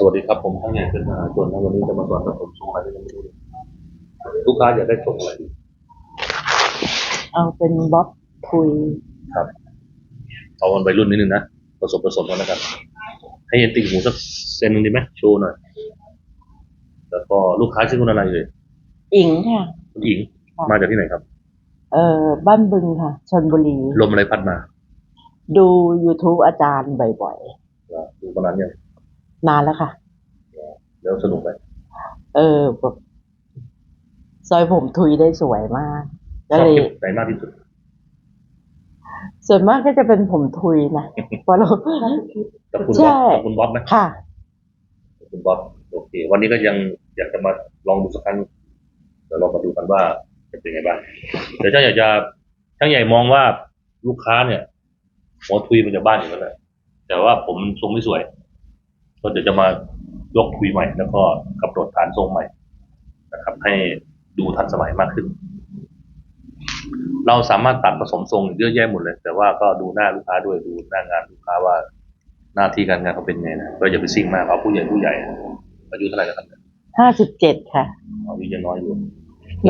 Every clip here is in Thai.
สวัสดีครับผมทั้งใหญ่เป็นมหาชนนะวันนี้จะมาสอนกับผมส่งอะไรก็ไม่รู้เลยลูกค้าอยากได้ส่งอะไรดีเอาเป็นบ๊อบคุยครับเอามันไปรุ่นนิดนึงนะผสมผสมกันแล้วกันให้เห็นติ่งหูสักเซนหนึ่งดีไหมโชว์หน่อยแล้วก็ลูกค้าชื่อคุณอะไรเลยอิงค่ะ คุณอิงค่ะมาจากที่ไหนครับ เอ่อบ้านบึงค่ะชนบุรีลมอะไรพัดมา ดู YouTube อาจารย์บ่อยแล้วดูประมาณเนี้ยๆนานแล้วค่ะ แล้วสนุกไหมเออแบบซอยผมทุยได้สวยมาก ชก็อบเลย คลิปไหนมากที่สุด ส่วนมากก็จะเป็นผมทุยนะเพราะเรา กับคุณใช่ บ๊อบกับคุณบ๊อบไหมค่ะคุณบ๊อบโอเค วันนี้ก็ยังอยากจะมาลองดูสักครั้งเดี๋ยวเรามาดูกันว่าจะเป็นไงบ้างเดี๋ยวช่างอยากจะช่างใหญ่มองว่าลูกค้าเนี่ยหัวทุยมันจะบ้านอยู่แล้วแหละแต่ว่าผมทรงไม่สวยก็เดี๋ยวจะมา ยกทุยใหม่ แล้วก็กำหนดฐานทรงใหม่นะครับ ให้ดูทันสมัยมากขึ้น เราสามารถตัดผสมทรงเยอะแยะหมดเลย แต่ว่าก็ดูหน้าลูกค้าด้วยดูหน้างานลูกค้าว่าหน้าที่การงานเขาเป็นไงนะก็อย่าไปซิ่งมากเอาผู้ใหญ่ผู้ใหญ่อายุเท่าไหร่กันครับเนี่ยห้าสิบเจ็ดค่ะอายุยังน้อยอยู่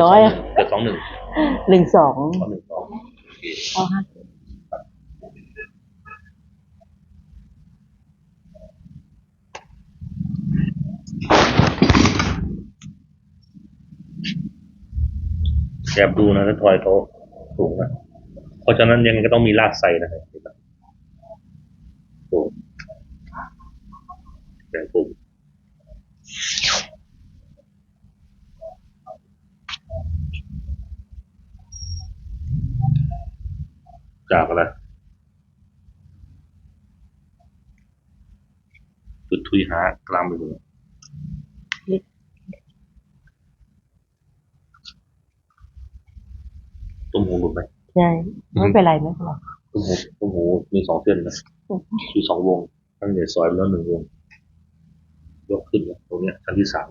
น้อยอะเกิดสองหนึ่งหนึ่งสองสองหนึ่งสองโอเคเอาห้าแอ บดูนะถ้าทอยเขาสูงนะเพราะฉะนั้นยังไงก็ต้องมีลากไซนะครับสูงแบ่งกลุ่มจากอะไรจุดทุยหากลางไปเลย มหูหลุดไหมใช่ไม่เป็นไรไม่เป็นไรตุ้มหูตุ้มหูมีสองเส้นนะมีสองวงตั้งใหญ่ซอยไปแล้วหนึ่งวง ยกขึ้นนะตรงเนี้ยชั้นที่สาม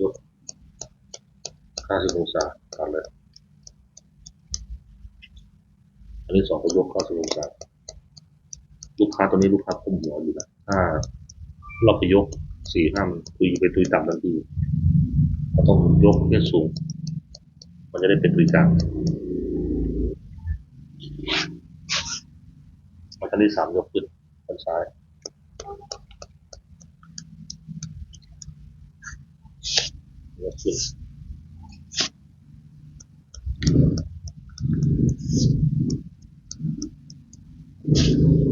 ยกห้าสิบองศาตัดเลยอันที่สองก็ยกห้าสิบองศาลูกค้าตัวนี้ลูกค้าคุมหัวอยู่นะถ้าเราไปยกสี่ห้ามันตุยไปตุยต่ำทันทีเราต้องยกให้สูง มันจะได้เป็นตุยกลางมาชั้นที่สามยกขึ้นด้นซ้ายยกขึ้นอ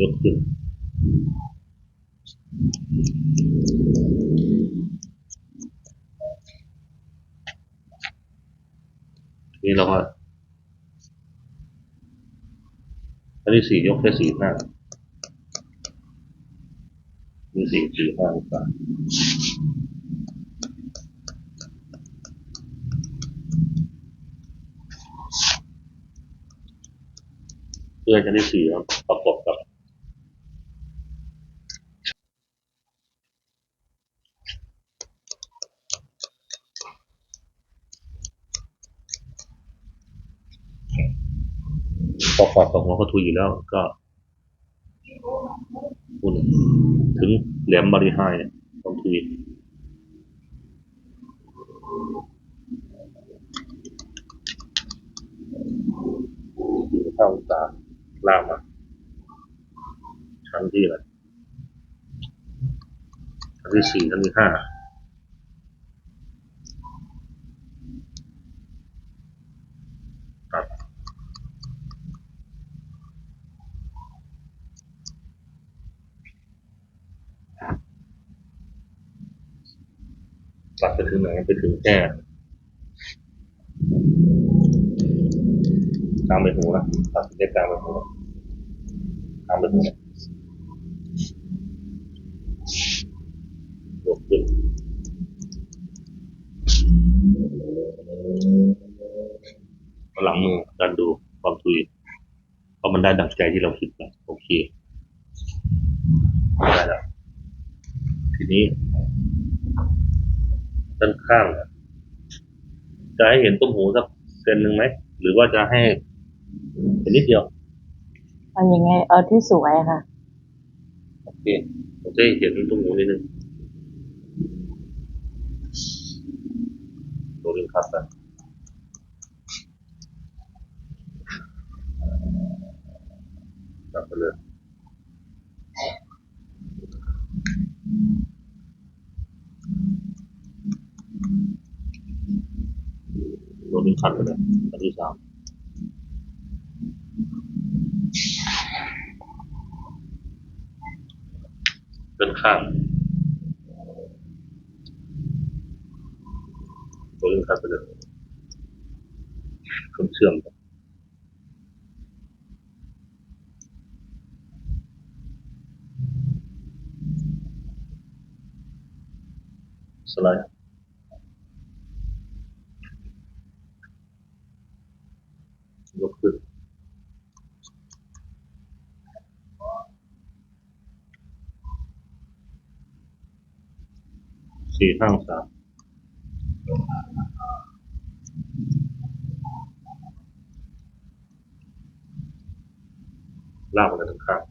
ยกขึ้นนี่เราก็อันที่สี่ยกแค่สี่ห้ามีสี่สี่ห้าองศาเพื่อจะได้สี่ครับประกอบกับ ประกอบกับหัวเขาทุยอยู่แล้ว ก็คุณถึงแหลมบริหายต้องทุยสี่ห้าองศาล่ามาชั้นที่อะไรชั้นที่สี่ชั้นที่ห้าตัด ตัดไปถึงไหนไปถึงแค่กลางใบหูนะตัดถึงแค่กลางใบหูกลางใบหูเนี่ยยกขึ้นเอาหลังมือดันดูความทุยเพราะมันได้ดังใจที่เราคิดนะโอเคได้แล้วทีนี้ ด้านข้างอะจะให้เห็นต้มหูสักเซนหนึ่งไหม หรือว่าจะให้เห็นนิดเดียวเอายังไง เอาที่สวยอะค่ะ โอเคผมจะให้เห็นต้มหูนิดนึงโรลลิ่งคัตนะตัดไปเลย โรลลิ่งคัตไปเลยอันที่สามด้านข้างโรลลิ่งคัตไปเลยเชื่อมเชื่อมกันสไลด์ สี่ห้างศาลากไปทางข้าง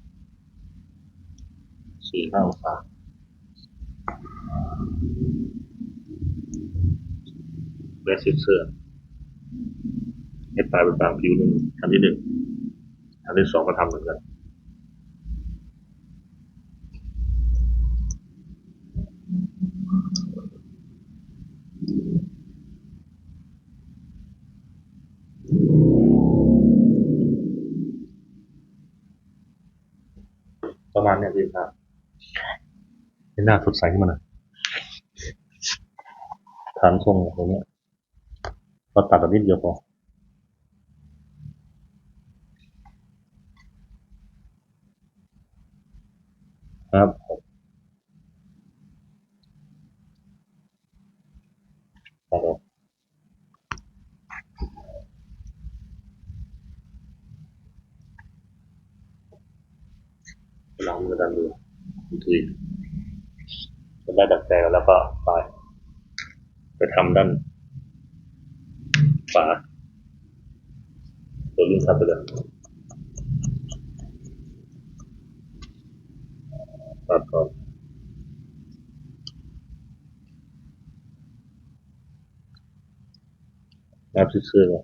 สี่ห้างศาแบสิเซอร์ให้ปลายเป็นบางผิวหนึ่งอันที่หนึ่งอันที่สองก็ทำเหมือนกัน พี่ครับให้หน้าสดใสขึ้นมาหน่อยฐานทรงตรงเนี้ยเราตัดแบบนิดเดียวพอครับครับผมล องมือดันดูทุยจะได้ดัดแปลงแล้วก็ไป ไปทำด้านฝาตัวลิ้นซับไปเลยตัดก่อนนับซื่อๆเลย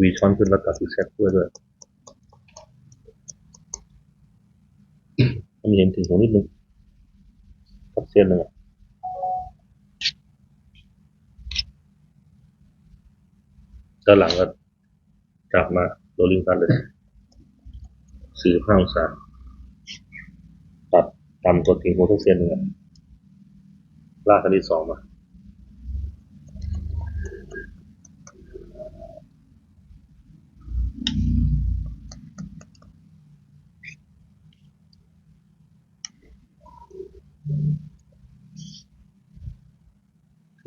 วีช้อนขึ้นแล้วตัดที่เซ็ตด้วยด้วยมันเห็นถึงหัวนิดนึงสักเส้นหนึ่งอะด้านหลังก็จับมาโรลลิ่งกันเลยสี่ห้าองศาตัดต่ำกว่าถึงหัวทุกเส้นหนึ่งอะลากคันที่สองมา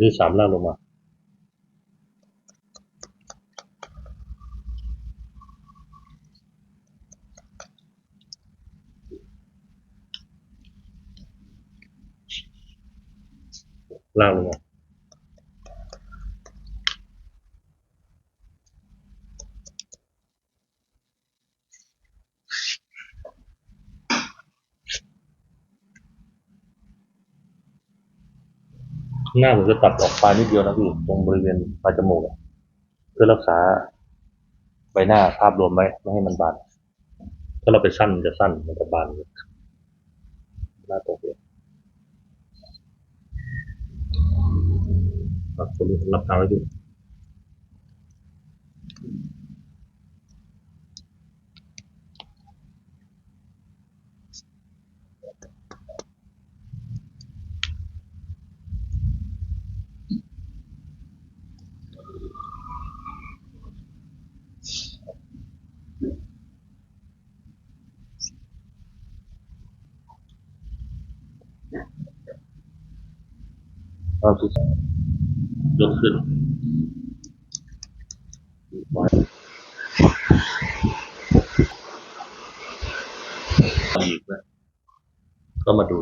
รือสามล่างลงมาล่างลงมา หน้าผมจะตัดออกปลายนิดเดียวนะพี่ตรงบริเวณปลายจมูกเพื่อรักษาใบหน้าภาพรวมไว้ไม่ให้มันบาน ถ้าเราไปสั้นมันจะสั้นมันจะบานหน้าตกเลยอะคนนี้รับทางไว้ดู ภาพสุดยกขึ้นอีกนะก็มาดู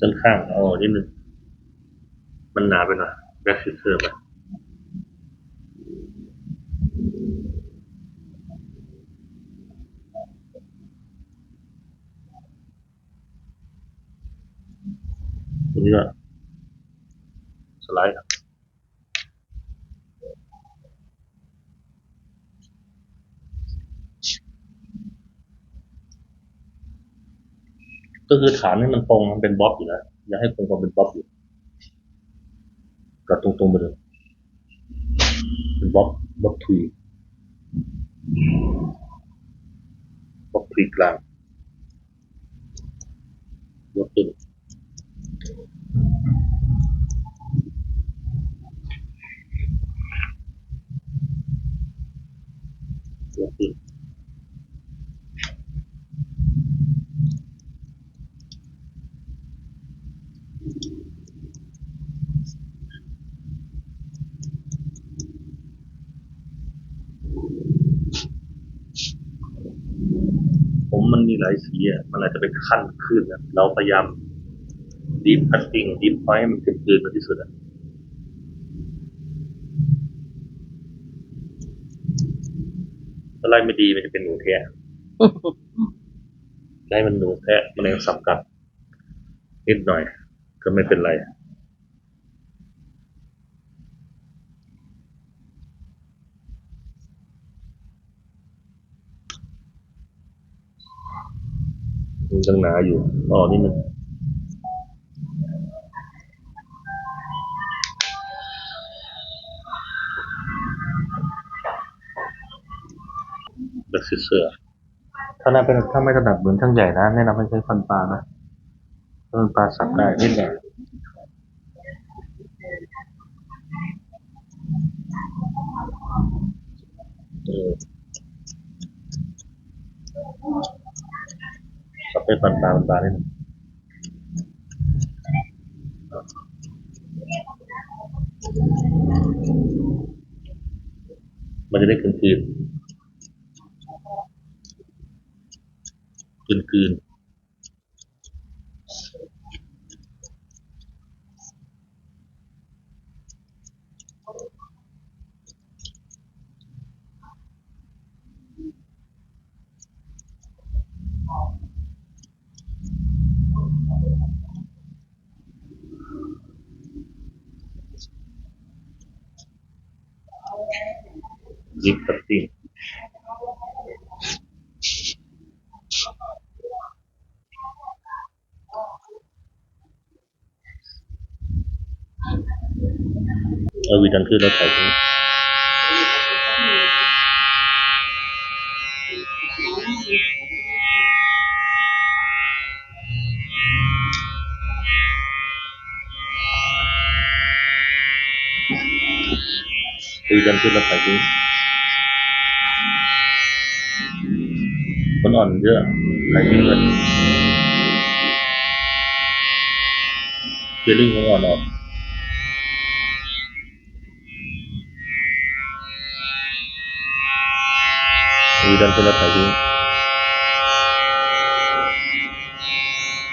ด้านข้างเอานิดนึง มันหนาไปหน่อยแบ็คซิเซอร์ไปรงนี้ก็สไลด์ครับ ก็คือฐานให้มันตรงมันเป็นบล็อกอยู่แล้วอย่าให้คงความเป็นบล็อกอยู่ก็ตรงๆไปเลยเป็นบล็อกบล็อกทุยบล็อกทุยกลางยกขึ้น มมันมีหลายสีอะมันอาจจะเป็นขั้นขึ้นนะเราพยายามดีฟคัตติ้งดีฟไฟให้มันเกินเกินมาที่สุดอะอะไรไม่ดีมันจะเป็นหนูแท้ได้มันหนูแท้มันยังสับกัดนิดหน่อย ก็ไม่เป็นไร มันยังหนาอยู่อ๋อนี่มันเบสเซอร์ถ้าน่าเป็นถ้าไม่ถนัดเหมือนช่างใหญ่นะแนะนำให้ใช้ฟันปลานะฟันปลาสับได้นิดหน่อยเออ สับให้ฟันตาฟันตานิดนึงมันจะได้กลืนกลืนกลืน เอาวีดันขึ้นแล้วถ่ายทิ้งวิดันขึ้นแล้วถ่ายทิ้งคนอ่อนเยอะถ่ายทิ้งเลยเฟลลิ่งของอ่อนออก มีดันคนละถ่ายทิ้ง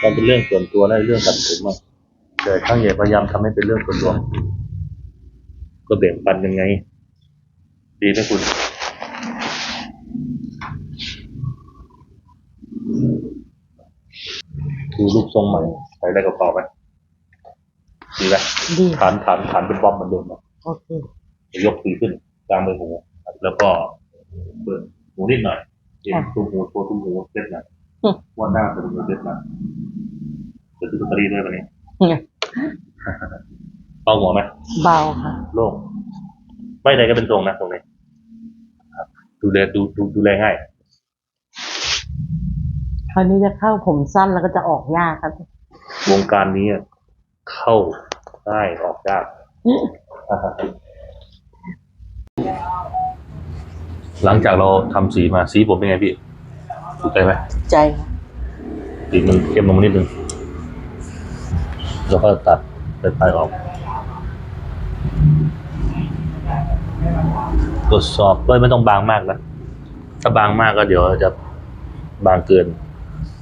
มันเป็นเรื่องส่วนตัวนะเรื่องตัดผมอะแต่ข้างใหญ่พยายามทำให้เป็นเรื่องส่วนรวมก็แบ่งปันยังไง ดีไหมคุณดูรูปทรงใหม่ใส่อะไรกระเป๋าไหมดีไหมดีฐานฐานฐานเป็นบอมเหมือนเดิมนะโอเคยกมือขึ้นกลางใบหูแล้วก็เปิด หูนิดหน่อยเห็นค่ะตุ้มหูโชว์ตุ้มหูเซ็ตหน่อยอืมว่าหน้าเป็นหูเซ็ตหน่อยจะซื้อลอตเตอรี่ด้วยวันนี้เบาหัวไหมเบาค่ะโล่งไม่ใดก็เป็นทรงนะตรงนี้ครับดูแลดูดูดูแลง่ายคราวนี้จะเข้าผมสั้นแล้วก็จะออกยากครับ วงการนี้เข้าง่ายออกยาก หลังจากเราทำสีมาสีผมเป็นไงพี่ถูกใจไหมใจค่ะอีกมันเค็มลงมานิดนึงแล้วก็ตัดไปปลายออกตรวจสอบด้วยไม่ต้องบางมากนะถ้าบางมากก็เดี๋ยวจะบางเกิน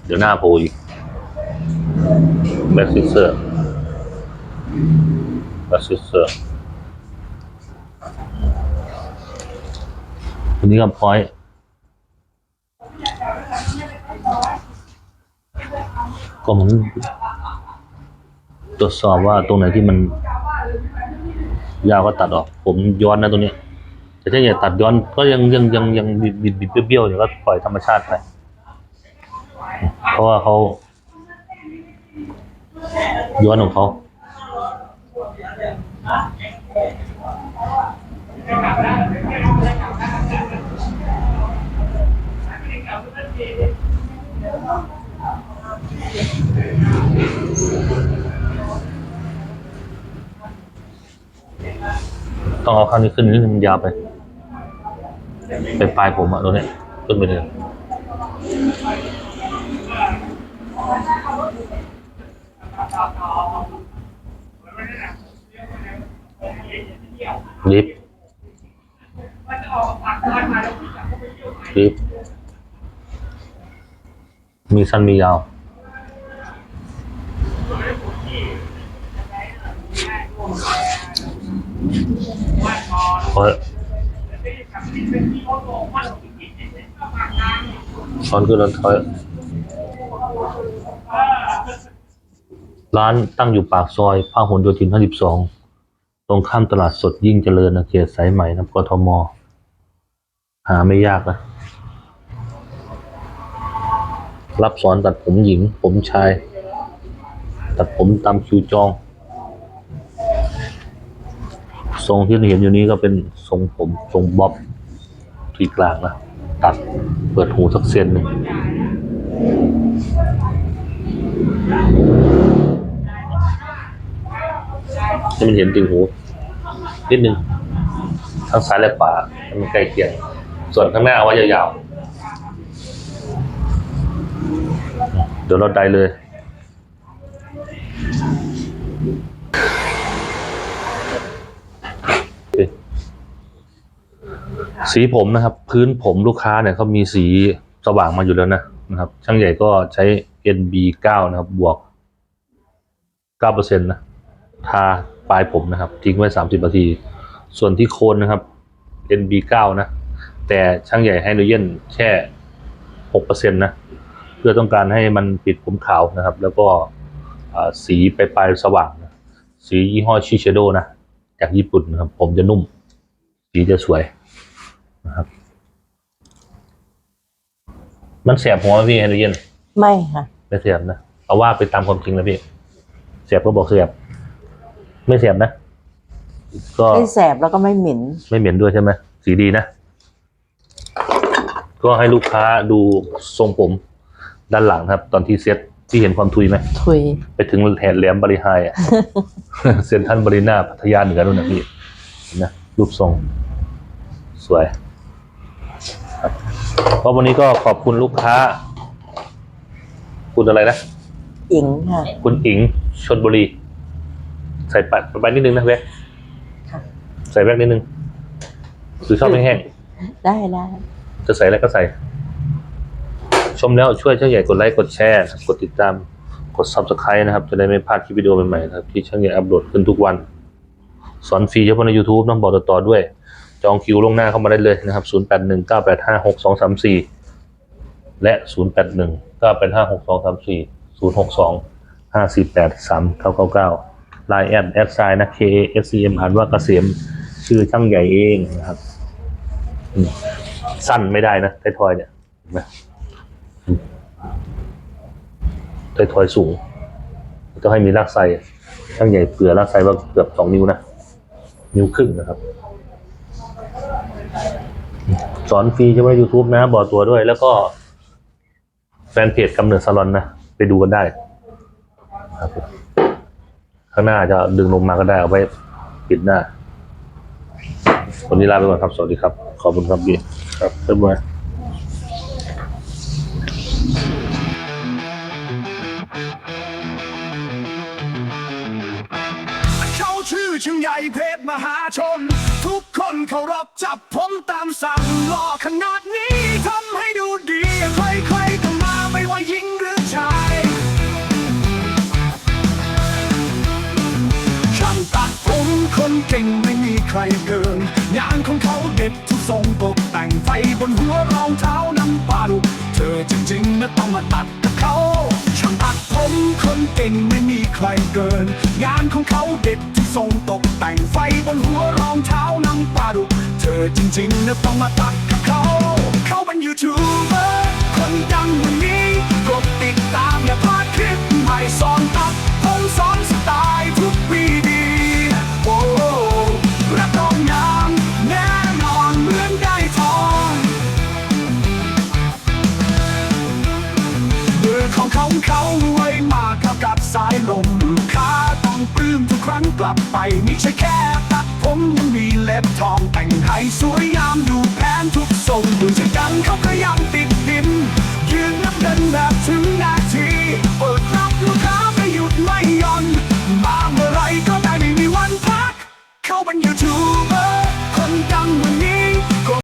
เดี๋ยวหน้าโผล่อีกแบ็กซิเซอร์แบ็กซิเซอร์ นี้ก็พอยก็เหมือนตรวจสอบว่าตรงไหนที่มันยาวก็ตัดออก ผมย้อนนะตรงนี้ แต่ถ้าอย่าตัดย้อนก็ยังยังยังยังบิดบิดเบี้ยวอยู่ก็ปล่อยธรรมชาติไป เพราะว่าเขาย้อนของเขา ต้องเอาข้างนี้ขึ้นนิดนึงมันยาวไป ไปปลายผมอะตรงเนี้ยขึ้นไปเลยลิฟลิฟมีสั้นมียาว เพราะช้อนขึ้นแล้วถอยร้านตั้งอยู่ปากซอยพหลโยธิน 52 ตรงข้ามตลาดสดยิ่งเจริญนะเขตสายใหม่นะกทม หาไม่ยากนะ รับสอนตัดผมหญิง ผมชาย ตัดผมตามคิวจอง ทรงที่เห็นอยู่นี้ก็เป็นทรงผมทรงบ๊อบที่กลางนะตัดเปิดหูสักเซนหนึ่งให้มันเห็นติ่งหูนิดนึงทั้งซ้ายและขวาให้มันใกล้เคียง ส่วนข้างหน้าเอาไว้ยาวๆ เดี๋ยวเราได้เลย สีผมนะครับ พื้นผมลูกค้าเนี่ยเขามีสีสว่างมาอยู่แล้วนะนะครับ ช่างใหญ่ก็ใช้ NB9 นะครับ บวก9%นะทาปลายผมนะครับ ทิ้งไว้ 30นาที ส่วนที่โคนนะครับ NB9 นะ แต่ช่างใหญ่ให้โดเยนแค่6%นะ เพื่อต้องการให้มันปิดผมขาวนะครับ แล้วก็สีไปปลายสว่างนะสียี่ห้อชิเชโดนะ จากญี่ปุ่นนะครับ ผมจะนุ่ม สีจะสวย นะครับ มันแสบหัวไหมพี่ไฮโดรเจนไม่ค่ะ ไม่แสบนะเอาว่าไปตามความจริงนะพี่แสบก็บอกแสบไม่แสบนะ ก็ไม่แสบแล้วก็ไม่เหม็น ไม่เหม็นด้วยใช่ไหมสีดีนะ ก็ให้ลูกค้าดูทรงผมด้านหลังครับ ตอนที่เซ็ตที่เห็นความทุยไหม ทุย ไปถึงแถนแหลมบริหายอะ เซ็นทรัลบรินาพัทยาเหนือนู่นนะพี่เห็นนะรูปทรง สวย ครับก็วันนี้ก็ขอบคุณลูกค้า คุณอะไรนะ อิงค่ะ คุณอิงชนบุรี ใส่ปัดไปนิดนึงนะแบ๊กค่ะ ใส่แบ๊กนิดนึงหรือชอบแห้งได้ได้ๆจะใส่อะไรก็ใส่ ชมแล้วช่วยช่างใหญ่กดไลค์กดแชร์นะครับกดติดตามกด subscribe นะครับ จะได้ไม่พลาดคลิปวิดีโอใหม่ๆนะครับที่ช่างใหญ่อัปโหลดขึ้นทุกวัน สอนฟรีเฉพาะใน YouTube น้องบอกต่อๆด้วย จองคิวล่วงหน้าเข้ามาได้เลยนะครับ 0819856234 และ 0819856234 062 548 3999 Line แอดแอดไซน์นะ K A S C M อ่านว่าเกษมชื่อช่างใหญ่เองนะครับ สั้นไม่ได้นะไททอยเนี่ยนไหมอืมไททอยสูงต้องให้มีรากไซช่างใหญ่เผื่อรากไซว่าเกือบสองนิ้วนะ นิ้วครึ่งนะครับ สอนฟรีใช่ไหม YouTube นะ บอกตัวด้วย แล้วก็ แฟนเพจกำเนิดซาลอนนะ ไปดูกันได้ ข้างหน้าจะดึงลงมาก็ได้เอาไว้ปิดหน้า วันนี้ลาไปก่อนครับ สวัสดีครับ ขอบคุณครับพี่ครับเรียบร้อย ชิงใหญ่เพชรมหาชน ทุกคนเคารพจับผมตามสั่งหล่อขนาดนี้ทำให้ดูดี ใครๆก็มาไม่ว่าหญิงหรือชายช่างตัดผมคนเก่งไม่มีใครเกินงานของเขาเด็ดทุกทรงตกแต่งไฟบนหัวรองเท้าน้ำปลาดุเธอจริงๆนะต้องมาตัด ผมคนเก่งไม่มีใครเกิน งานของเขาเด็ดที่ทรงตกแต่งไฟบนหัวรองเท้านังปลาดุกเธอจริงๆนะต้องมาตัดกับเขา เขาเป็นยูทูบเบอร์คนดังวันนี้กดติด ใช่แค่ตัดผมยังมีเล็บทองแต่งให้สวยงามดูแพนทุกทรงดูจะกันเขาก็ยังติดดินยืนนับเดินแบบถึงนาทีเปิดรับลูกค้าไม่หยุดไม่หย่อนมาเมื่อไรก็ได้ไม่มีวันพัก เขาเป็นยูทูบเบอร์คนดังเหมือน